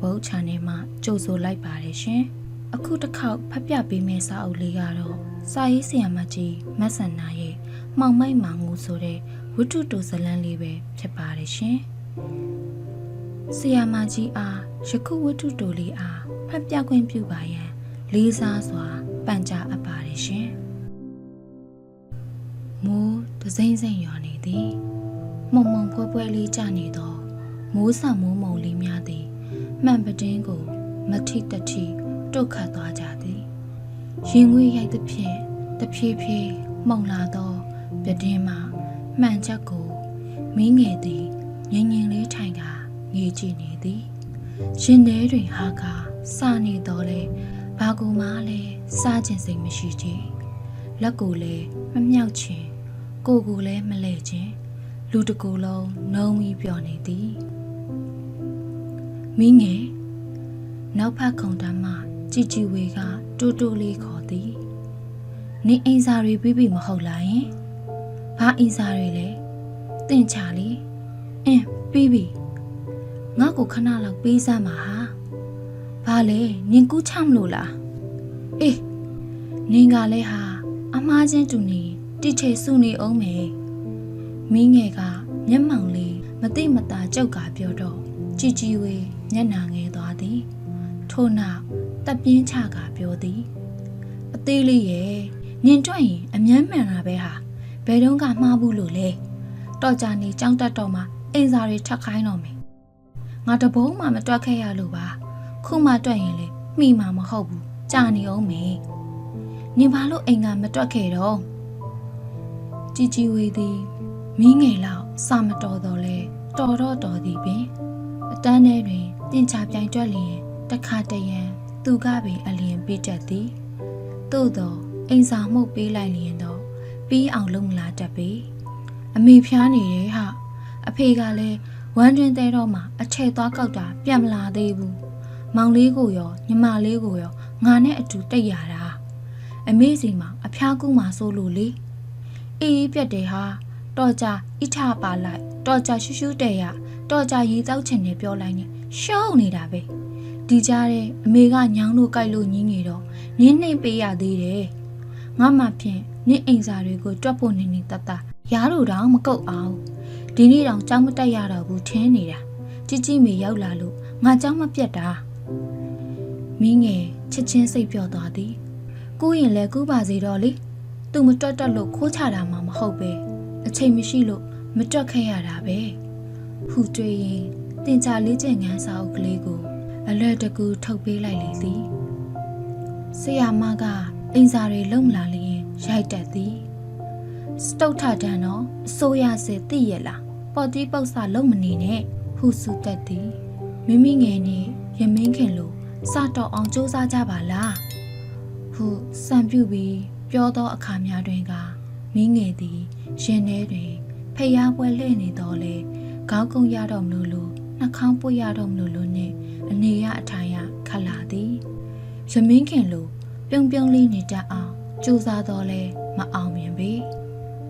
ဘုတ် channel မှာကြိုဆိုလိုက်ပါတယ်ရှင်။အခုတစ်ခေါက်ဖတ်ပြပေးမယ့်စာအုပ်လေးကတော့စာရေးဆရာမကြီးမတ်ဆန်နာရဲ့မှောင်မိုက်မာငူဆိုတဲ့ဝတ္ထုတူဇလန်းလေးပဲဖြစ်ပါတယ်ရှင်။ဆရာမကြီးအားယခုဝတ္ထုတူလေးအားဖတ်ပြခွင့်ပြုပါရန်လေးစားစွာပန်ကြားအပ်ပါတယ်ရှင်။မိုးဒစိမ့်စိမ့်ရွာနေသည်။မှုံမှုံဖွဲဖွဲလေးကြနေသောမိုးဆံမိုးမုံလေးများသည် မှန်ပတင်းကို မထိတထိတုတ်ခတ်သွားကြသည်ရင်ငွေရိုက်သဖြင့်တဖြည်းဖြည်းမှုံလာသောပတင်းမှမှန်ချက်ကိုမင်းငယ်သည်ငင်ငင်လေးထိုင်ကငေးကြည့်နေသည်ရှင်ထဲတွင်ဟာကစနေတော့လေဘာကူမှလည်းစားခြင်းစိတ်မရှိချေလက်ကိုလည်းမမြောက်ခြင်းကိုယ်ကိုလည်းမလဲခြင်းလူတစ်ကိုယ်လုံးနှုံးပြီးပြောနေသည် မင်းငယ်နောက်ဖက်ခုံတမ်းမှကြည်ကြည်ဝေကတူတူလေးခေါ်သည်နေအိမ်စာတွေပြီးပြီမဟုတ်လားယင်ဘာအိမ်စာတွေလဲတင့်ချလီအင်းပြီးပြီငါ့ကိုခဏလောက်ပေးစမ်းပါဟာဘာလဲနင်ကူးချမလို့လားအေးနင်ကလည်းဟာအမားချင်းတူနေတိထေစုနေအောင်မယ်မင်းငယ်ကမျက်မှောင်လေးမတိမတာကြောက်ကပြောတော့ကြည်ကြ ည်ဝေမျက်နာငယ်သွားသည်ထို့နောက်တပ်ပြင်းချကပြောသည်အသေးလေးရဲ့နင်တွေ့ရင်အမြမ်းမှန်တာပဲဟာဘယ်တော့ကမှားဘူးလို့လဲတော့ကြနေကြောင်းတက်တော့မှအိမ်စာတွေထပ်ခိုင်းတော့မယ်ငါတဘုံမှမတွက်ခဲ့ရလို့ပါခုမှတွက်ရင်လေမိမှာမဟုတ်ဘူးကြာနေအောင်မယ်နင်ဘာလို့အိမ်ကမတွက်ခဲ့တော့ကြည်ကြည်ဝေသည်မင်းငယ်လောက်စာမတော်တော့လဲတော်တော့တော်သည်ပင်အတန်းထဲတွင် တင်ချပြိုင်တွက်လျင်တခါတရံသူကပင်အလျင်ပေးတတ်သည်သို့သောအိမ်စာမှုတ်ပေးလိုက်လျင်တော့ပြီးအောင်လုံလာတတ်ပေအမေဖျားနေတယ်ဟာအဖေကလည်းဝမ်းတွင်တဲတော့မှအထက်သွားကောက်တာပြန်မလာသေးဘူးမောင်လေးကိုရောညီမလေးကိုရောငါနဲ့အတူတိတ်ရတာအမေစီမှာအဖျားကူးမှဆိုလို့လေအေးအေးပြက်တယ်ဟာတော့ကြဣထပါလိုက်တော့ကြရှူးရှူးတဲ့ရတော့ကြရေတောက်ချင်တယ်ပြောလိုက်နေ ရှောင်းနေတာပဲဒီကြားတဲ့အမေကညောင်းလို့ကြိုက်လို့ညင်းနေတော့နင်းနှိမ့်ပေးရသေးတယ်ငါမှဖြင့်နင့်အိမ်စာတွေကိုတွက်ဖို့နေနေတတ်တာရားတို့တောင်မကုတ်အောင်ဒီနေ့တောင်ကြောင်းမတက်ရတော့ဘူးထင်းနေတာជីជីမေရောက်လာလို့ငါကြောင်းမပြတ်တာမင်းငယ်ချစ်ချင်းစိတ်ပြော့သွားသည်ကိုရင်လည်းကူးပါစေတော့လေသူမတွက်တက်လို့ခိုးချတာမှမဟုတ်ပဲအချိန်မရှိလို့မတွက်ခဲ့ရတာပဲဟူတွေ့ရင် တင်ချလေးကျင်ငန်းစာအုပ်ကလေးကို အလွယ်တကူထုတ်ပေးလိုက်လေသည်ဆရာမကအိမ်စာတွေလုံလာလျင်ရိုက်တက်သည်စတုတ်ထတန်တော့အစိုးရစစ်သိရလားပေါ်တီးပုတ်စာလုံမနေနဲ့ဟူစုတက်သည်မိမိငယ်နဲ့ရမင်းခင်လိုစတော့အောင်စူးစမ်းကြပါလားဟုစံပြုပြီးပြောသောအခါများတွင်ကမင်းငယ်သည်ရင်ထဲတွင်ဖျားပွဲလှည့်နေတော့လေခေါင်းကုန်းရတော့မလို့လို့ နှာခေါင်းပွေရတော့မလို့လို့နဲ့အနေရအထိုင်ရခတ်လာသည်ရမင်းခင်လိုပြုံပြုံလေးနေတတ်အောင်ကြိုးစားတော့လဲမအောင်မြင်ပေ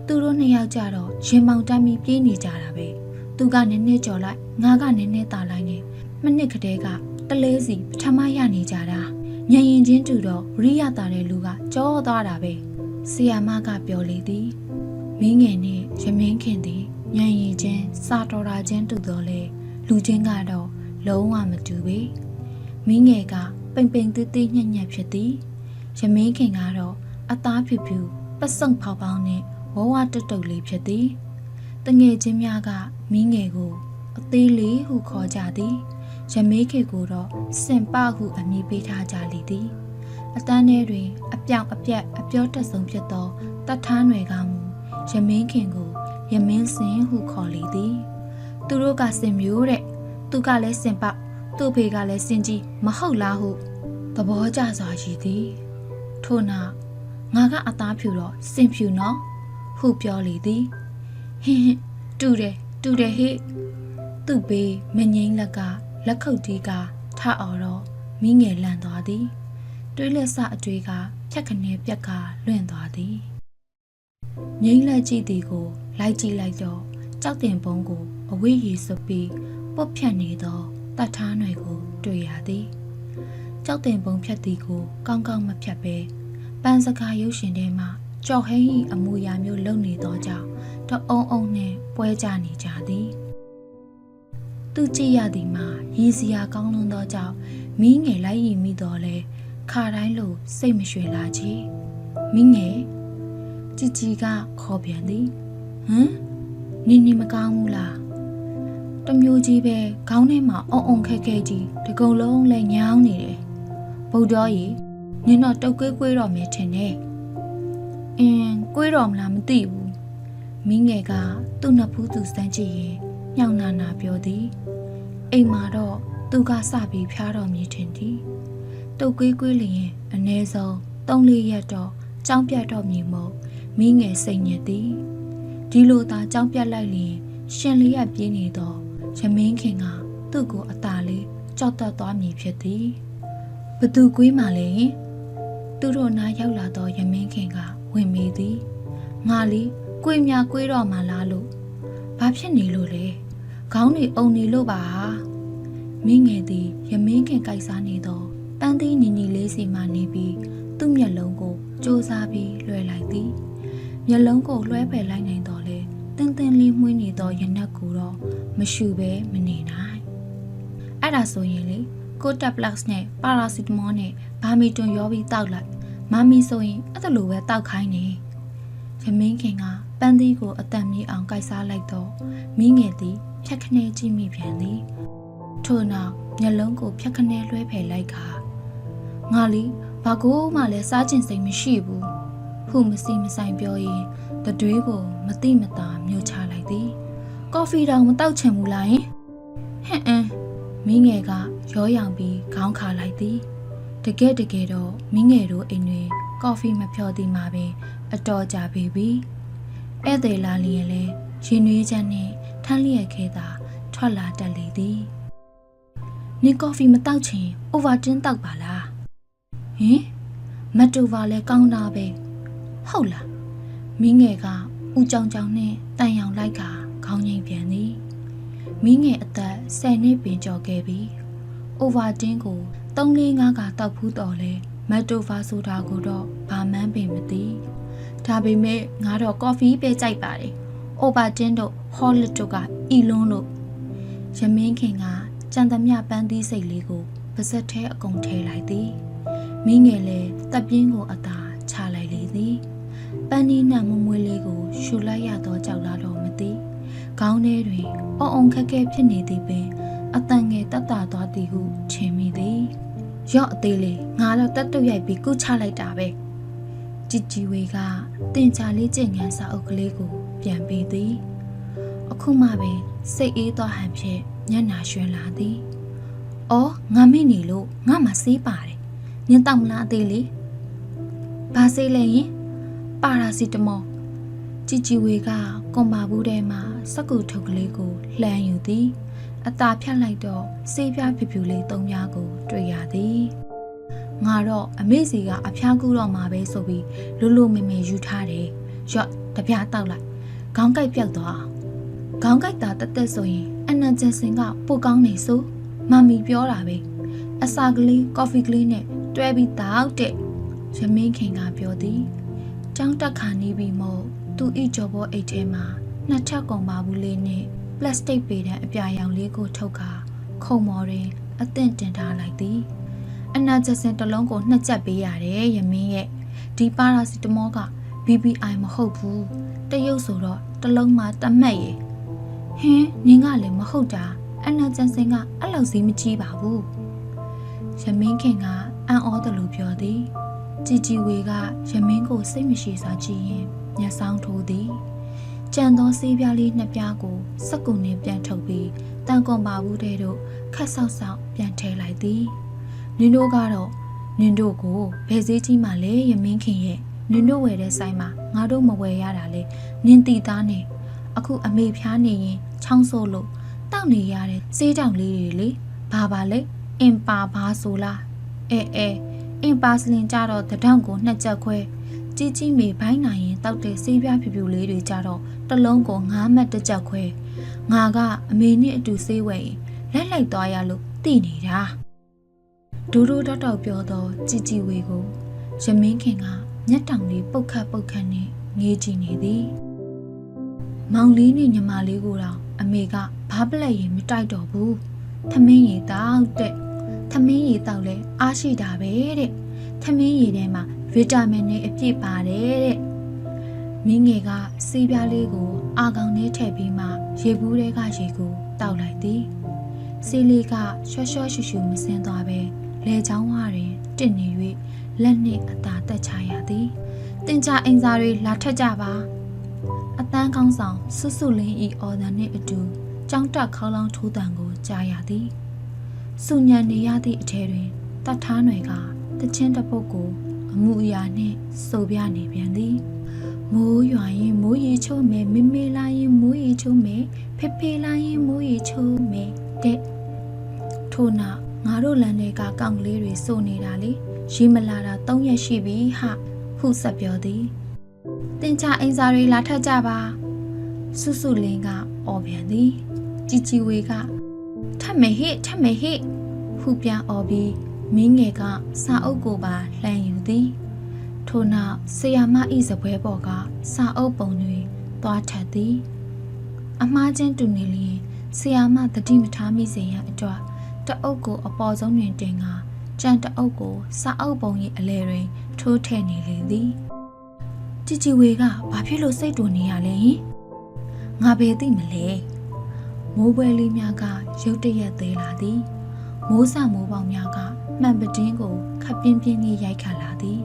သူတို့နှစ်ယောက်ကြတော့ရင်မောင်တမ်းပြီးပြေးနေကြတာပဲသူကနည်းနည်းကြော်လိုက်ငါကနည်းနည်းတာလိုက်နေမနစ်ကလေးကတလဲစီပထမရနေကြတာညရင်ချင်းတူတော့ရိယတာတဲ့လူကကြောသွားတာပဲဆီယာမကပြောလေသည်မင်းငယ်နဲ့ရမင်းခင်သည်ညံရီချင်းစာတော်တာချင်းတူတော်လေ လူချင်းကတော့လုံးဝမတူပေမင်းငယ်ကပိန်ပိန်သေးသေးညံ့ညံ့ဖြစ်သည်ရမင်းခင်ကတော့အသားဖြူဖြူပတ်စုံဖောက်ပေါင်းနဲ့ဝဝတုတ်တုတ်လေးဖြစ်သည်တငယ်ချင်းများကမင်းငယ်ကိုအသေးလေးဟုခေါ်ကြသည်ရမေးခေကိုတော့စင်ပဟုအမည်ပေးထားကြလေသည်အတန်းထဲတွင် အပြောင်အပြက်အပြောတက်ဆုံးဖြစ်သောတတ်ထားနွယ်ကမူရမင်းခင်ကို ရမင်းစင်ဟုခေါ်လေသည် သူတို့ကစင်မျိုးတဲ့သူကလည်းစင်ပသူ့ဖေကလည်းစင်ကြီးမဟုတ်လားဟုသဘောကျစွာရှိသည်ထို့နောက်ငါကအသားဖြူတော့စင်ဖြူနော်ဟုပြောလေသည်ဟင်းဟင်းတူတယ်တူတယ်ဟေ့သူ့ဘေးမငိမ့်လက်ကလက်ခုပ်တီးကထအော်တော့မိငယ်လန့်သွားသည်တွေးလက်စအတွေ့ကဖြက်ခနဲပြက်ကလွင့်သွားသည်ငိမ့်လက်ကြည့်သည်ကို လိုက်ကြည့်လိုက်တော့ကြောက်တင်ပုံးကို အဝေးရီစွပ်ပြီးပုတ်ဖြတ်နေသောတ တတ်ထားຫນွယ်ကို တွေ့ရသည်ကြောက်တင်ပုံဖြတ်သည်ကိုကောင်းကောင်းမဖြတ်ပဲပန်းစကားရုပ်ရှင်ထဲမှာကြော်ဟင်းဤအမူအရာမျိုးလုံနေသောကြောင့်တအုံအုံနှင့်ပွဲကြနေကြသည်သူကြည့်ရသည်မှာရည်စရာကောင်းလွန်းသောကြောင့်မီးငယ်လိုက်ရည်မိတော့လဲခါတိုင်းလိုစိတ်မရွှင်လာချေမင်းငယ်ជីជីကခေါ်ပြန်သည်ဟမ်နင်းနေမကောင်းဘူးလား တမျိုးကြီးပဲခေါင်းထဲမှာအုံအုံခက်ခဲကြီးဒီကုံလုံးလဲညောင်းနေတယ်ဗုဒ္ဓကြီးနင်တော့တုတ်ကွေးကွေးတော့မယ်ထင်တယ်အင်းကွေးတော့မလားမသိဘူးမင်းငယ်ကသူ့နှစ်ဖူးသူစမ်းကြည့်ရင်ညောင်နာနာပြောသည်အိမ်မှာတော့သူကစပြီးဖျားတော်မည်ထင်သည်တုတ်ကွေးကွေးလျင်အ ਨੇ ဆုံး၃လေးရက်တော့ကြောင်းပြတ်တော့မည်မို့မိငယ်စိတ်ညစ်သည်ဒီလိုသာကြောင်းပြတ်လိုက်လျင်ရှင်လေးရပြေးနေတော့ ရမင်းခင်ကသူ့ကိုအသာလေးကြောက်တတ်သွားမည်ဖြစ်သည်ဘသူကွေးမှလဲသူတို့နားရောက်လာတော့ရမင်းခင်ကဝင်မေးသည်ငါလေးကွေးများကွေးတော့မှလားလို့ဘာဖြစ်နေလို့လဲခေါင်းတွေအုံနေလို့ပါမိငယ်သည်ရမင်းခင်ကြိုက်စားနေတော့ပန်းသီးညီညီလေးစီမှနေပြီးသူ့မျက်လုံးကိုစူးစားပြီးလွှဲလိုက်သည်မျက်လုံးကိုလွှဲဖယ်လိုက်နိုင်တော့လေ တင်းတင်းလေးမှွေးနေသောရနက်ကိုတော့မရှူပဲမနေနိုင်အဲ့ဒါဆိုရင်လေကိုတက်ပလက်စ်နဲ့ပါရာစီတမောနဲ့ဘာမီတွန်ရောပြီးတောက်လိုက်မမီဆိုရင်အဲ့ဒါလိုပဲတောက်ခိုင်းနေရမင်းခင်ကပန်းသီးကိုအတန်မြေအောင်ကြိုက်စားလိုက်တော့မိငယ်သည်ဖြက်ခနဲကြည့်မိပြန်သည်ထို့နောက်မျက်လုံးကိုဖြက်ခနဲလွှဲဖယ်လိုက်ခါငါလီဘာကိုမှလည်းစားကျင်စိတ်မရှိဘူးဟုမစီမဆိုင်ပြောရင် တတွေးကိုမတိမတာမြို့ချလိုက်သည်ကော်ဖီတောင်မတောက်ချင်ဘူးလားယင်ဟဲ့အင်းမိငယ်ကရောရောင်ပြီးခေါင်းခါလိုက်သည်တကယ်တကယ်တော့မိငယ်တို့အိမ်တွင်ကော်ဖီမဖြော်သည်မှာပင် အတော်ကြာပြီပြီဧည့်သည်လာလျင်လဲရင်နွေးချက်နှင့်ထမ်းလျက်ခဲသာထွက်လာတတ်လေသည်နင်ကော်ဖီမတောက်ချင်အိုဗာတင်းတောက်ပါလားဟင်မတူပါလဲကောင်းတာပဲဟုတ်လား မင်းငယ်ကဦးကြောင်ကြောင်နဲ့တန်ရောင်လိုက်ကခေါင်းငိမ်ပြန်သည်မင်းငယ်အသက်10နှစ်ပင်ကျော်ခဲ့ပြီအိုဗာတင်းကို3-5ကတောက်ဖူးတော်လဲမတူဗာဆိုတာကိုတော့ဘာမှန်းပင်မသိဒါပေမဲ့ငါတော့ကော်ဖီပဲကြိုက်ပါတယ်အိုဗာတင်းတို့ဟောလစ်တို့ကအီလွန်းတို့ရမင်းခင်ကကြံသမျှပန်းသီးစိတ်လေးကိုပါဇက်ထဲအကုန်ထဲလိုက်သည်မိငယ်လည်းတပ်ပြင်းကိုအသာချလိုက်လေသည် ပန်းနီးနံမမွေးလေးကိုရှူလိုက်ရတော့ကြောက်လာတော့မသိခေါင်းထဲတွင်အုံအုံခက်ခဲဖြစ်နေသည်ပင်အတန်ငယ်တက်တာသွားသည်ဟုထင်မိသည်ရော့အသေးလေးငါတော့တက်တုတ်ရိုက်ပြီးကုချလိုက်တာပဲကြည်ကြည်ဝေကတင်ချာလေးကျင့်ငန်းစာအုပ်ကလေးကို ပြန်ပေးသည် အခုမှပဲစိတ်အေးသွားဟန်ဖြင့်ညံ့နာရွှင်လာသည်အော်ငါမိနေလို့ငါမှစေးပါတယ်နင်တောက်မလားအသေးလေးဘာစေးလဲရင် ပါရာစီတမောជីជីဝေကကွန်ပါဘူးထဲမှာစက်ကူထုတ်ကလေးကိုလှမ်းယူသည်အตาဖြတ်လိုက်တော့စေးပြားဖြူဖြူလေးသုံးပြားကို တွေ့ရသည်ငါတော့အမေစီကအဖျားကူတော့မှာပဲဆိုပြီးလူလူမေမေယူထားတယ်ရော့တပြားတောက်လိုက်ခေါင်းကိုက်ပြောက်သွားအောင်ခေါင်းကိုက်တာတက်တက်ဆိုရင်အနန်ကျင်စင်ကပိုကောင်းနေဆိုမမီပြောတာပဲအစာကလေးကော်ဖီကလေးနဲ့တွဲပြီးတောက်တဲ့ရမင်းခင်ကပြောသည် ကျောင်းတက်ခါနေပြီမို့သူ့ဤကြော်ဘောအိတ်ထဲမှာနှစ်ထပ်ကုန်ပါဘူးလေးနဲ့ပလတ်စတစ်ပေတံအပြာရောင်လေးကိုထုတ်ခါခုံမော်တွင်အသင့်တင်ထားလိုက်သည်အနာချက်စင်တစ်လုံးကိုနှစ်ချက်ပေးရတယ်ရမင်းရဲ့ဒီပါရာစီတမောက BBI မဟုတ်ဘူးတရုပ်ဆိုတော့တစ်လုံးမှတတ်မှတ်ရေဟင်းနင်းကလည်းမဟုတ်တာအနာချက်စင်ကအဲ့လောက်စီးမကြီးပါဘူးရမင်းခင်ကအံ့ဩတယ်လို့ပြောသည် ជីជីဝေကရမင်းကိုစိတ်မရှိစွာကြည့်ရင်မျက်စောင်းထိုးသည်ကြံသောဆေးပြားလေးနှစ်ပြားကိုစက်ကူနှင့်ပြန်ထုတ်ပြီးတန်ကွန်ပါဘူးတဲ့တို့ခတ်ဆောက်ဆောက်ပြန်ထည့်လိုက်သည်နင်တို့ကတော့နင်တို့ကိုဘယ်စည်းကြီးမှလဲရမင်းခင်ရဲ့နင်တို့ဝယ်တဲ့ဆိုင်မှာငါတို့မဝယ်ရတာလေနင်တီသားနဲ့အခုအမေဖျားနေရင်ချောင်းဆိုးလို့တောက်နေရတဲ့စေးတောင်လေးတွေလေဘာပါလဲအင်ပါဘာဆိုလားအဲအဲ အင်ပါစလင်ကြတော့တဒေါန့်ကိုနှစ်ချက်ခွဲကြီးကြီးမေဘိုင်းနိုင်ရင်တောက်တဲ့ဆေးပြားဖြူဖြူလေးတွေကြတော့တစ်လုံးကို9မှတ်တစ်ချက်ခွဲငါကအမေနဲ့အတူဆေးဝယ်ရင်လက်လိုက်သွားရလို့သိနေတာဒူဒူတောက်တောက်ပြောတော့ជីជីဝေကိုရမင်းခင်ကမျက်တောင်လေးပုတ်ခတ်ပုတ်ခတ်နဲ့ငေးကြည့်နေသည်မောင်လေးနဲ့ညီမလေးကိုတော့အမေကဘာပလက်ရင်မတိုက်တော့ဘူးသမင်းရီတောက်တဲ့ သမင်းရီတောက်လဲအားရှိတာပဲတဲ့သမင်းရီထဲမှာဗီတာမင်တွေအပြည့်ပါတယ်တဲ့မင်းငယ်ကစီးပြားလေးကိုအာကောင်ထဲထည့်ပြီးမှရေဘူးထဲကရေကိုတောက်လိုက်သည်စီးလေးကရှော့ရှော့ရှူရှူမစင်းသွားပဲလေချောင်းဝတွင်တင့်နေ၍လက်နှင့်အသာတက်ချရသည်တင်ကြအင်စာတွေလာထက်ကြပါအတန်းကောင်းဆောင်ဆွဆွလင်းဤအော်ဒန်နှင့်အတူကြောင်းတက်ခေါလောင်းထိုးတံကိုကြားရသည် စုညံနေရသည့်အထည်တွင်တတ်ထားຫນွေကတချင်းတစ်ပုတ်ကိုအမှုအရာနှင့်စုပ်ပြနေပြန်သည်မိုးရွာရင်မိုးရီချုံမယ်မေမေလာရင်မိုးရီချုံမယ်ဖေဖေလာရင်မိုးရီချုံမယ်တဲ့ထို့နောက်ငါတို့လမ်းတွေကကောက်ကလေးတွေစုနေတာလေရီမလာတာ၃ရက်ရှိပြီဟဟုဆက်ပြောသည်တင်ချအင်စာတွေလာထပ်ကြပါစုစုလင်းကအော်ပြန်သည်ជីជីဝေက ထပ်မယ်ဟိထပ်မယ်ဟိဟုပြန်အော်ပြီးမင်းငယ်ကစာအုပ်ကိုပါလှန်ယူသည်ထို့နောက်ဆရာမဤစပွဲပေါ်ကစာအုပ်ပုံတွေသွားထပ်သည် အမှားချင်းတူနေလျင်ဆရာမတတိမထားမိစေရန်အတွက်တအုပ်ကိုအပေါ်ဆုံးတွင်တင်ကကြံတအုပ်ကိုစာအုပ်ပုံ၏အလဲတွင် ထိုးထည့်နေလေသည်ជីជីဝေကဘာဖြစ်လို့စိတ်တူနေရလဲဟင်ငါဘယ်သိမလဲ မိုးပွဲလေးများကရုတ်တရက်သေးလာသည်မိုးဆမိုးပေါင်းများကမှန်ပတင်းကိုခပ်ပြင်းပြင်းလေးရိုက်ခတ်လာသည်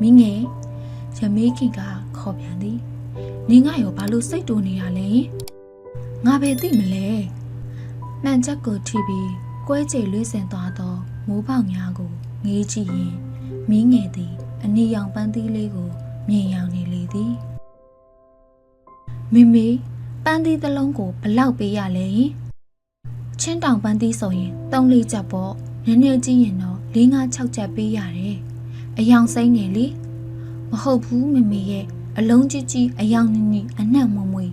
မိငယ်ရမေးခင်ကခေါ်ပြန်သည်နင်ကရောဘာလို့စိတ်တူနေရလဲငါဘယ်သိမလဲမှန်ချက်ကိုထိပြီးကွဲကြေလွေးစင်သွားသောမိုးပေါက်များကိုငေးကြည့်ရင်မင်းငယ်သည်အနီရောင်ပန်းသီးလေးကိုမြင်ရောင်နေလေသည်မိမိ ပန်းသီးတစ်လုံးကိုဘလောက်ပေးရလဲဟင်ချင်းတောင်ပန်းသီးဆိုရင်၃လေးချက်ပေါ့နည်းနည်းကြည့်ရင်တော့၄၅၆ချက်ပေးရတယ်အယောင်စိမ့်နေလေမဟုတ်ဘူးမမေရဲ့အလုံးကြီးကြီးအယောင်နီနီအနှံ့မွမွေ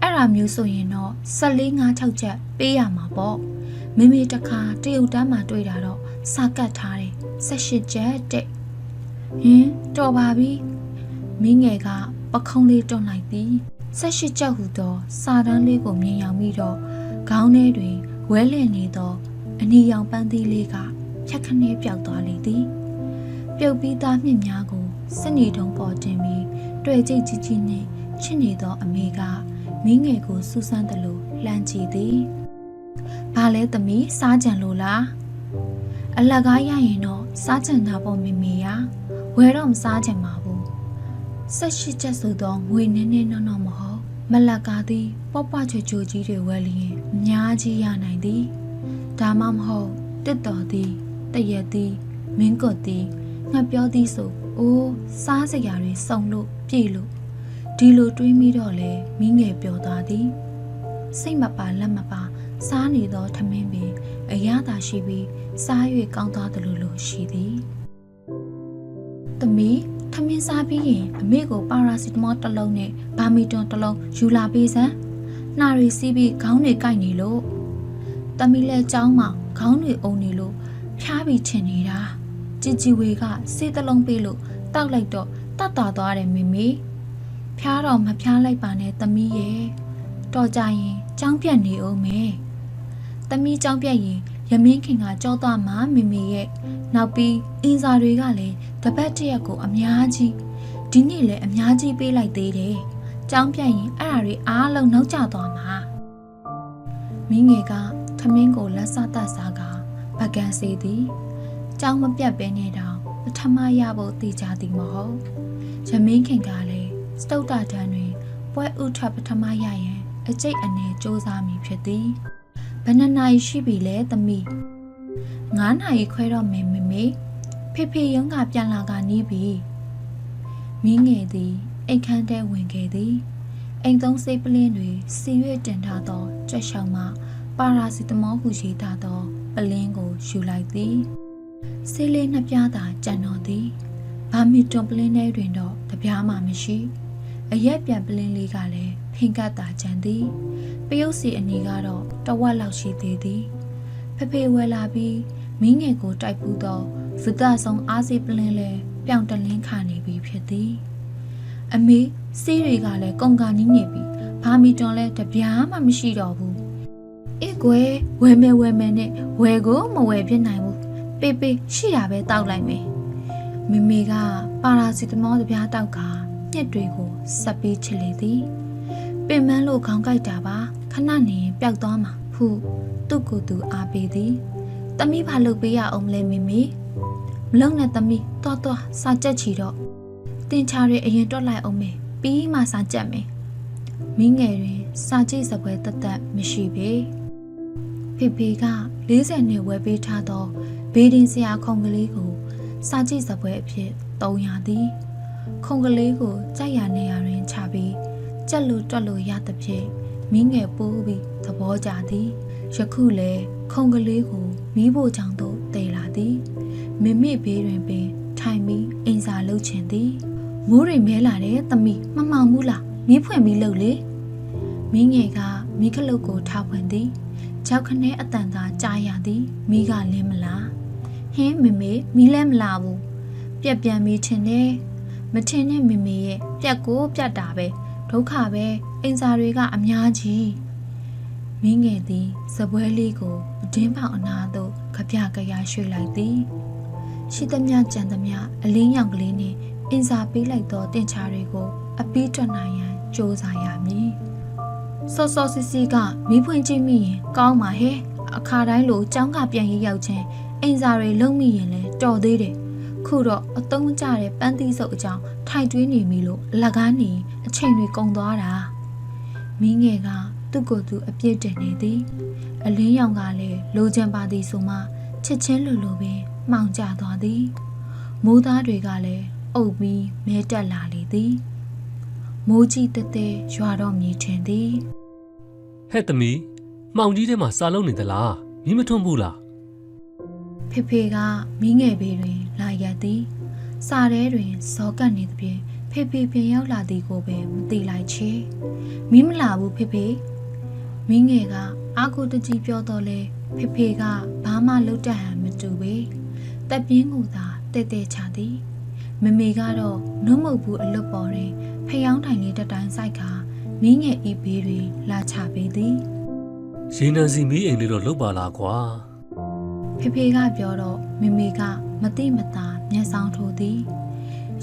အဲ့ဒါမျိုးဆိုရင်တော့14 5 6ချက်ပေးရမှာပေါ့မေမေတခါတရုတ်တန်းမှာတွေ့တာတော့စာကတ်ထားတယ်18ချက်တဲ့ဟင်တော်ပါပြီမင်းငယ်ကပခုံးလေးတွန်းလိုက်သည် 18ချက်ဟူသော စာတန်းလေးကိုမြင်ရောက်ပြီးတော့ခေါင်းထဲတွင်ဝဲလည်နေသောအနီရောင်ပန်းသီးလေးကဖြတ်ခနဲပြောက်သွားလေသည်ပြုတ်ပြီးသားမြင့်များကိုစနေတုံးပေါ်တင်ပြီးတွေ့ကြိတ်ကြီးကြီးနဲ့ချစ်နေသောအမေကမင်းငယ်ကိုစူးစမ်းတယ်လို့လှမ်းကြည့်သည်။ဘာလဲသမီးစားကြံလို့လား။အလကားရရင်တော့စားကြံတာပေါ့မေမေရ။ဝယ်တော့မစားကြံပါဘူး။ ဆက်ရှိချက်ဆိုတော့ငွေနည်းနည်းနော်နော်မဟုတ်မလကားသည်ပေါ့ပွားချွချွကြီးတွေဝယ်လျင်အများကြီးရနိုင်သည်။ဒါမှမဟုတ်တစ်တော်သည်တရက်သည်မင်းကွတ်သည်ငှက်ပြောသည်ဆိုအိုးစားစရာတွေစုံလို့ပြေလို့ဒီလိုတွေးမိတော့လေမိငယ်ပျော်သွားသည်စိတ်မပါလက်မပါစားနေသောထမင်းပင်အရသာရှိပြီးစား၍ကောင်းသွားသလိုလိုရှိသည်သမီး ထမင်းစားပြီးရင်အမေကိုပါရာစီတမောတစ်လုံးနဲ့ဘာမီတွန်တစ်လုံးယူလာပေးစမ်းနှာရီစီးပြီးခေါင်းတွေကိုက်နေလို့သမီးလည်းကြောင်းမှခေါင်းတွေအုံနေလို့ဖျားပြီးထင်နေတာជីជីဝေကစေးတလုံးပေးလို့တောက်လိုက်တော့တတ်တာသွားတယ်မိမိဖျားတော့မဖျားလိုက်ပါနဲ့သမီးရဲ့တော်ကြရင်ကြောင်းပြတ်နေအောင်မယ်သမီးကြောင်းပြတ်ရင် ရမင်းခင်ကကြောသွားမှမိမိရဲ့နောက်ပြီးအင်းစာတွေကလည်းတပတ်တရက်ကိုအများကြီးဒီနေ့လည်းအများကြီးပေးလိုက်သေးတယ်ကြောင်းပြတ်ရင်အဲ့ဒါတွေအားလုံးနောက်ကျသွားမှာမင်းငယ်ကထမင်းကိုလက်စသတ်စားကပကံစေသည်ကြောင်းမပြတ်ပဲနေတော့ပထမရဖို့တည်ကြသည်မဟုတ်ရမင်းခင်ကလည်းစတုတ္တတန်းတွင်ပွဲဥထပထမရရန်အကျိတ်အနေစ조사မိဖြစ်သည် ဘယ်နှစ်နာရီရှိပြီလဲသမီး9နာရီခွဲတော့မယ်မမေဖေဖေရုံးကပြန်လာကနီးပြီမင်းငယ်သည်အိမ်ခန်းထဲဝင်ခဲ့သည်အိမ်သုံးစိတ်ပလင်းတွေစီရွေတင်ထားသောကြက်ရှောင်မှပါရာစီတမောဟုရေးထားသောပလင်းကိုယူလိုက်သည်ဆေးလေးနှစ်ပြားသာကြံတော်သည်ဘာမီတွန်ပလင်းထဲတွင်တော့တပြားမှမရှိ အရက်ပြန်ပလင်းလေးကလည်းဖင်ကတ်တာကြံသည် ပယုတ်စီအနီကတော့တဝက်လောက်ရှိသေးသည်ဖေဖေဝဲလာပြီးမင်းငယ်ကိုတိုက်ပူးသောဝိသဆောင်အားစီပလင်းလဲပြောင်တလင်းခနေပြီဖြစ်သည်အမေစီးတွေကလည်းကုန်ကာနီးနေပြီဘာမီတွန်လဲတပြားမှမရှိတော့ဘူးအေးကွယ်ဝယ်မယ်ဝယ်မယ်နဲ့ဝယ်ကိုမဝယ်ဖြစ်နိုင်ဘူးပေပေရှိတာပဲတောက်လိုက်မယ်မမေကပါရာစီတမောတပြားတောက်ကညက်တွေကိုဆက်ပြီးချစ်လေသည်ပ င်မန်းလို့ခေါင်းကိုက်တာပါခဏနေရင်ပျောက်သွားမှာဟုသူ့ကိုယ်သူအားပေးသည်တမိဘာလုပ်ပေးရအောင်မလဲမမေမလုံနဲ့တမိတော်တော်စာကြက်ချီတော့တင်ချာတွေအရင်တွက်လိုက်အောင်မယ်ပြီးမှစာကြက်မယ်မင်းငယ်တွင်စာကြည့်စပွဲတသက်မရှိပေဖေဖေက40နှစ်ဝယ်ပေးထားသောဘေးဒင်ဆရာခုံကလေးကိုစာကြည့်စပွဲအဖြစ်သုံးရသည်ခုံကလေးကိုကြိုက်ရနေရတွင်ချပြီး ကြက်လို့တွက်လို့ရသဖြင့်မင်းငယ်ပိုးပြီးသဘောကျသည်ယခုလေခုံကလေးကိုမီးဖို့ချောင်းသို့တည်လာသည်မမေဘေးတွင်ပင်ထိုင်ပြီးအိမ်စာလှုပ်ချင်သည်မိုးရိမ်မဲလာတဲ့သမီးမမှောင်ဘူးလားမီးဖွင့်ပြီးလှုပ်လေမင်းငယ်ကမီးခလုတ်ကိုထားဖွင့်သည်ကြောက်ခနဲအတန်သာကြားရသည်မီးကလင်းမလားဟင်းမမေမီးလဲမလာဘူးပြက်ပြန်ပြီးထင်တယ်မထင်နဲ့မမေရဲ့ပြက်ကိုပြက်တာပဲ ဒုက္ခပဲအင်စာတွေကအများကြီးမင်းငယ်သည်စပွဲလေးကိုအတင်းပေါင်အနာသို့ကြပြကြရရွှေ့လိုက်သည်ရှိသမျှကြံသမျှအလင်းရောင်ကလေးနှင့်အင်စာပေးလိုက်သောတင်ချာတွေကို အပီးထွက်နိုင်ရန်ကြိုးစားရမည်စောစောစီစီကမီးဖွင့်ကြည့်မိရင်ကောင်းပါဟဲ့အခါတိုင်းလိုចောင်းကပြန်ရေးရောက်ချင်းအင်စာတွေလုံးမိရင်လဲတော်သေးတယ် ခုတော့အတုံးကြတဲ့ပန်းသီးစုပ်အကြောင်းထိုင်တွင်းနေပြီလို့အလကားနေအချိန်တွေကုန်သွားတာမင်းငယ်ကသူ့ကိုယ်သူအပြစ်တင်နေသည် အလင်းရောင်ကလည်းလိုချင်ပါသည်ဆိုမှချစ်ချင်းလိုလိုပင်မှောင်ကျသွားသည်မိုးသားတွေကလည်းအုပ်ပြီးမဲတက်လာလေသည်မိုးကြီးတဲတဲရွာတော့မြည်ထင်သည်ဟဲ့သမီးမှောင်ကြီးထဲမှာစာလုံးနေသလားမီးမထွန်းဘူးလား ဖေဖေကမီးငယ်ဘေးတွင် လာရက်သည်စာထဲတွင်ဇောကပ်နေသဖြင့်ဖေဖေပြန်ရောက်လာသည်ကိုပင်မသိလိုက်ချေမီးမလာဘူးဖေဖေမီးငယ်ကအာကိုတကြီးပြောတော့လဲဖေဖေကဘာမှလုပ်တတ်ဟန်မတူပေတက်ပြင်းကိုသာတဲတဲချသည်မမေကတော့နှုတ်မုတ်ဘူးအလွတ်ပေါ်တွင်ဖျောင်းထိုင်လေးတစ်တိုင်းစိုက်ကမင်းငယ်ဤဘေးတွင်လာချပေးသည်ရေနံစီမီးအိမ်လေးတော့လုတ်ပါလားကွာ ဖေဖေကပြောတော့မမေကမတိမတာမျက်စောင်းထိုးသည်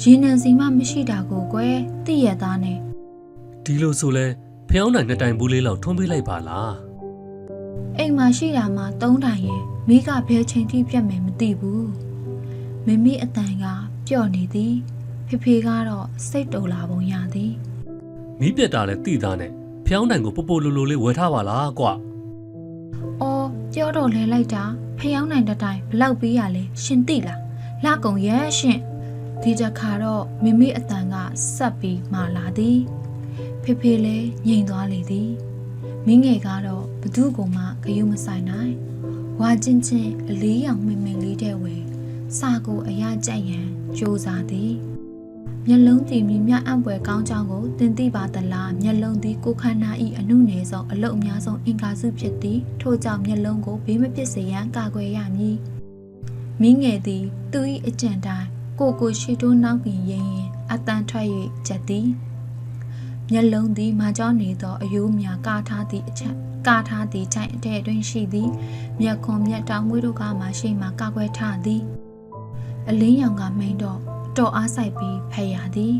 ရေနံစီမမရှိတာကိုကွယ်သိရသားနဲ့ဒီလိုဆိုလဲဖျောင်းနိုင်နှစ်တိုင်ဘူးလေးလောက်ထွန်းပေးလိုက်ပါလားအိမ်မှာရှိတာမှသုံးတိုင်ရင်မိကဘယ်ချိန်ထိပြတ်မယ်မသိဘူးမမေအတန်ကပျော့နေသည်ဖေဖေကတော့စိတ်တူလာပုံရသည်မီးပြက်တာလဲတိသားနဲ့ဖျောင်းနိုင်ကိုပို့ပို့လိုလိုလေးဝယ်ထားပါလားကွာအော်ပြောတော့လဲလိုက်တာ ဖျောင်းနိုင်တဲ့တိုင်ဘလောက်ပေးရလဲရှင်သိလားလာကုံရဲ့ရှင်ဒီတစ်ခါတော့မမေအတန်ကဆက်ပြီးမာလာသည် ဖေဖေလည်းငြိမ်သွားလေသည်မင်းငယ်ကတော့ဘသူ့ကိုမှဂယုမဆိုင်နိုင်ဝါချင်းချင်းအလေးရောင်မင်မင်လေးတဲ့ဝယ်စာကိုအရာကြက်ရန်စူးစားသည် မျက်လုံးတည်ပြီးမြအံ့ပွဲကောင်းကြောင်းကိုတင်သိပါသလားမျက်လုံးသည်ကိုခန္ဓာဤအနုနယ်ဆုံးအလုတ်အများဆုံးအင်္ဂါစုဖြစ်သည်ထို့ကြောင့်မျက်လုံးကိုဘေးမပစ်စေရန်ကာကွယ်ရမည်မင်းငယ်သည်သူ၏အကြံတိုင်းကိုကိုရှိတိုးနောက်ပြင်ရင်ရင်အတန်ထွက်၍ချက်သည်မျက်လုံးသည်မာကြောနေသောအယိုးများကာထားသည့်အချက်ကာထားသည့်ခြိုက်အတဲ့အတွင်းရှိသည်မျက်ခွန်မျက်တောင်မွေးတို့ကမှရှိမှကာကွယ်ထားသည်အလင်းရောင်ကမိန်တော့ တော်အားဆိုင်ပြီးဖက်ရသည်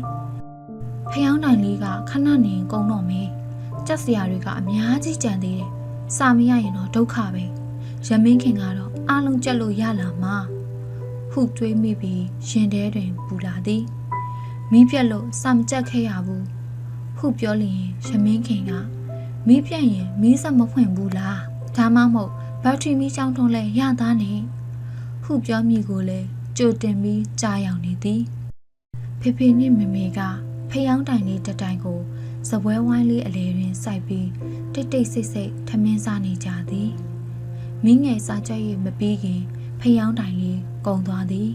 ဖျောင်းနိုင်လေးကခဏနေကုံတော့မေးကြက်စရာတွေကအများကြီးကြံသေးတယ်စာမရရင်တော့ဒုက္ခပဲရမင်းခင်ကတော့အားလုံးကြက်လို့ရလာမှာဟုတွေးမိပြီးရင်ထဲတွင်ပူလာသည်မိပြက်လို့စာမကြက်ခဲ့ရဘူးဟုပြောလျင်ရမင်းခင်ကမိပြက်ရင်မီးစက်မဖွင့်ဘူးလားဒါမှမဟုတ်ဘက်ထရီမီးချောင်းထုံးလဲရသားနေဟုပြောမိကိုလည်း ကြိုတင်ပြီးကြားရောက်နေသည်ဖေဖေနှင့်မမေကဖျောင်းတိုင်လေးတစ်တိုင်ကိုစပွဲဝိုင်းလေးအလဲတွင်စိုက်ပြီးတိတ်တိတ်ဆိတ်ဆိတ်ထမင်းစားနေကြသည်မင်းငယ်စားကြ၍မပြီးခင်ဖျောင်းတိုင်လေးကုံသွားသည်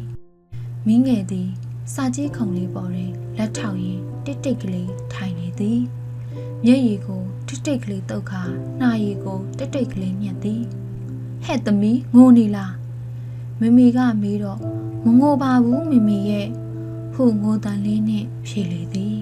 မင်းငယ်သည်စာကြီးခုံလေးပေါ်တွင်လက်ထောက်ရင်းတိတ်တိတ်ကလေးထိုင်နေသည်မျက်ရည်ကိုတိတ်တိတ်ကလေးတုတ်ခါနှာရည်ကိုတိတ်တိတ်ကလေးညက်သည်ဟဟဲ့သမီးငိုနေလားမမေကမေးတော့ မငိုပါဘူးမမေရဲ့ဟုငိုတန်လေးနဲ့ဖြေလေသည်